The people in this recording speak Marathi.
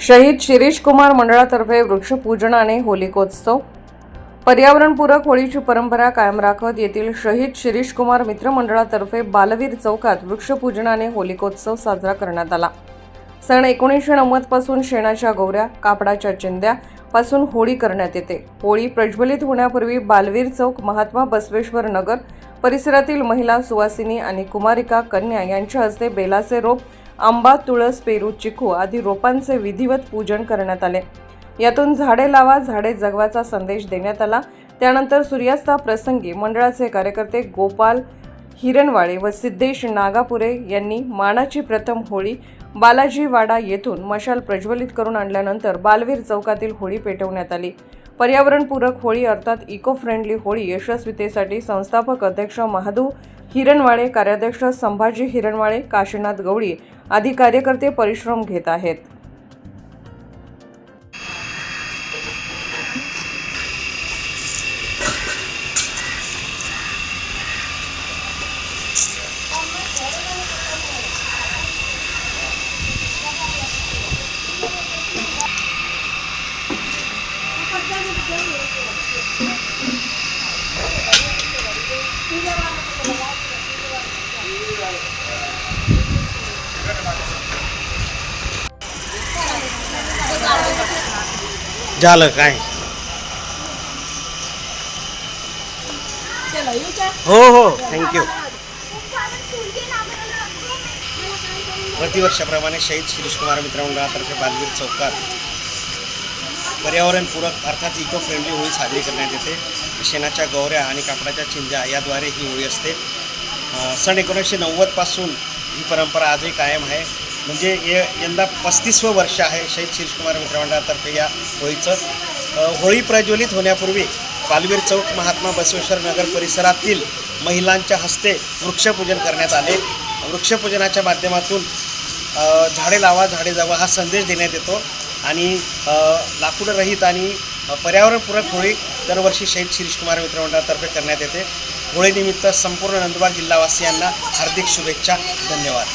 शहीद शिरीष कुमार मंडळातर्फे वृक्षपूजनाने होलिकोत्सव. पर्यावरणपूरक होळीची परंपरा कायम राखत येथील शहीद शिरीष कुमार मित्र मंडळातर्फे बालवीर चौकात वृक्षपूजनाने होलिकोत्सव साजरा करण्यात आला. सण एकोणीसशे नव्वदपासून शेणाच्या गौऱ्या कापडाच्या चिंद्या पासून होळी करण्यात येते. होळी प्रज्वलित होण्यापूर्वी बालवीर चौक महात्मा बसवेश्वर नगर परिसरातील महिला सुवासिनी आणि कुमारिका कन्या यांच्या हस्ते बेलाचे रोप आंबा तुळस पेरू चिकू आदी रोपांचे विधिवत पूजन करण्यात आले. यातून झाडे लावा झाडे जगवाचा संदेश देण्यात आला. त्यानंतर सूर्यास्ता प्रसंगी मंडळाचे कार्यकर्ते गोपाल हिरणवाळे व सिद्धेश नागापुरे यांनी मानाची प्रथम होळी बालाजी वाडा येथून मशाल प्रज्वलित करून आणल्यानंतर बालवीर चौकातील होळी पेटवण्यात आली. पर्यावरणपूरक होळी अर्थात इको फ्रेंडली होळी यशस्वीतेसाठी संस्थापक अध्यक्ष महादू हिरणवाळे कार्याध्यक्ष संभाजी हिरणवाळे काशीनाथ गवळी आधी कार्यकर्ते परिश्रम घेत आहेत. झालं काय? हो हो थँक्यू प्रतिवर्षाप्रमाणे शहीद शिरीष कुमार मित्रमंडळातर्फे बालवीर चौकात पर्यावरणपूरक अर्थात इको फ्रेंडली होळी साजरी करण्यात येते. शेणाच्या गौऱ्या आणि कापडाच्या चिंध्या याद्वारे ही होळी असते. सन एकोणीसशे नव्वदपासून ही परंपरा आजही कायम आहे. म्हणजे ये यंदा पस्तीसवं वर्ष आहे शहीद शिरीषकुमार मित्रमंडळातर्फे या होळीचं. होळी प्रज्वलित होण्यापूर्वी पालवीर चौक महात्मा बसवेश्वर नगर परिसरातील महिलांच्या हस्ते वृक्षपूजन करण्यात आले. वृक्षपूजनाच्या माध्यमातून झाडे लावा झाडे जगवा हा संदेश देण्यात येतो. आणि लाकूडरहित आणि पर्यावरणपूरक होळी दरवर्षी शहीद शिरीषकुमार मित्रमंडळातर्फे करण्यात येते. होळीनिमित्त संपूर्ण नंदुरबार जिल्हावासियांना हार्दिक शुभेच्छा. धन्यवाद.